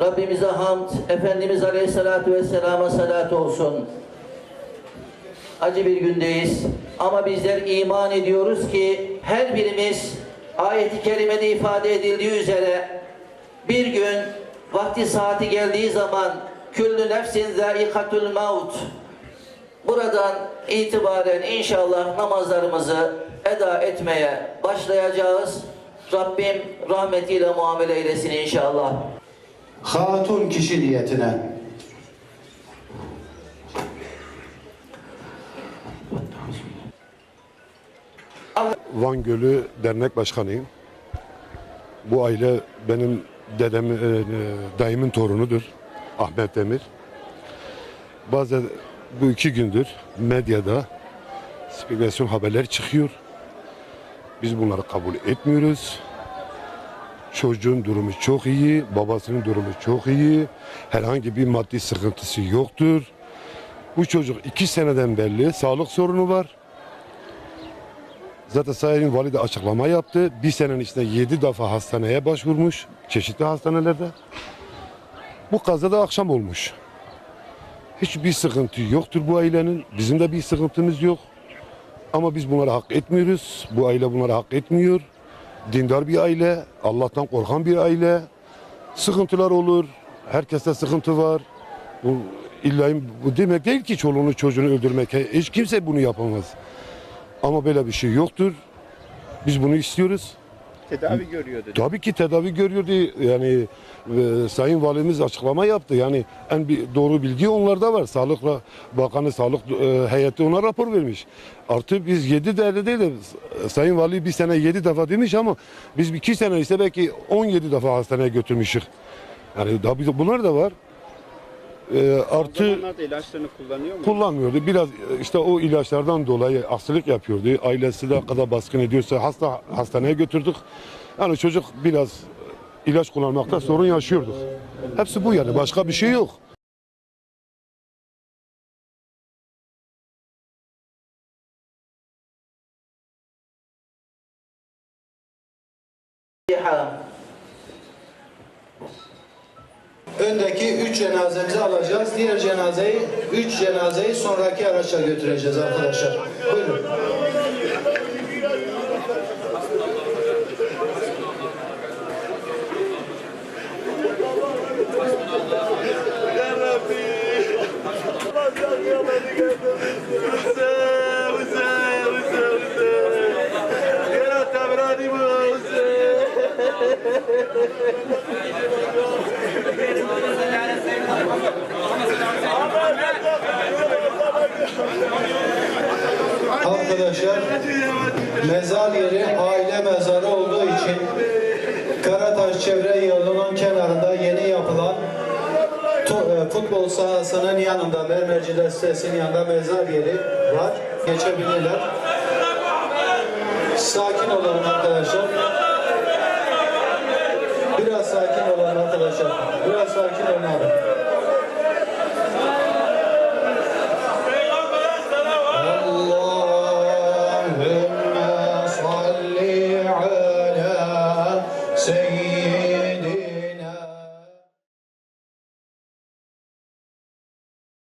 Rabbimize hamd, Efendimiz Aleyhisselatü Vesselam'a salat olsun. Acı bir gündeyiz ama bizler iman ediyoruz ki her birimiz ayeti kerimede ifade edildiği üzere bir gün vakti saati geldiği zaman küllü nefsin zâikatul maut buradan itibaren inşallah namazlarımızı eda etmeye başlayacağız. Rabbim rahmetiyle muamele eylesin inşallah. Hatun kişi niyetine. Van Gölü Dernek Başkanıyım. Bu aile benim dedem, e, e, dayımın torunudur. Ahmet Demir. Bazen bu iki gündür medyada spekülasyon haberler çıkıyor. Biz bunları kabul etmiyoruz. Çocuğun durumu çok iyi, babasının durumu çok iyi. Herhangi bir maddi sıkıntısı yoktur. Bu çocuk iki seneden belli sağlık sorunu var. Zaten Sayın Valide açıklama yaptı. Bir senenin içinde yedi defa hastaneye başvurmuş. Çeşitli hastanelerde. Bu kaza da akşam olmuş. Hiçbir sıkıntı yoktur bu ailenin. Bizim de bir sıkıntımız yok. Ama biz bunları hak etmiyoruz. Bu aile bunları hak etmiyor. Dindar bir aile, Allah'tan korkan bir aile. Sıkıntılar olur. Herkeste sıkıntı var. Bu illa bu demek değil ki çoluğunu çocuğunu öldürmek. Hiç kimse bunu yapamaz. Ama böyle bir şey yoktur. Biz bunu istiyoruz. Tedavi görüyordu. Tabii ki tedavi görüyordu. Yani e, Sayın Valimiz açıklama yaptı. Yani en bir doğru bilgi onlarda var. Sağlıkla Bakanı Sağlık e, heyeti ona rapor vermiş. Artı biz 7 değerli değil de Sayın Vali bir sene 7 defa demiş ama biz bir iki sene ise belki 17 defa hastaneye götürmüşük. Yani daha bunlar da var. E, artı Onlar da ilaçlarını kullanıyor mu? kullanmıyordu. Biraz e, işte o ilaçlardan dolayı aksilik yapıyordu. Ailesi de kadar baskın ediyorsa hasta hastaneye götürdük. Yani çocuk biraz ilaç kullanmakta sorun yaşıyorduk. Hepsi bu yani. Başka bir şey yok. Öndeki üç cenazemizi alacağız. Diğer cenazeyi, üç cenazeyi sonraki araçla götüreceğiz arkadaşlar. Buyurun. Arkadaşlar mezar yeri aile mezarı olduğu için Karataş çevre yolunun kenarında yeni yapılan e, futbol sahasının yanında Mermerciler sitesinin yanında mezar yeri var. Geçebilirler. Sakin olalım Sing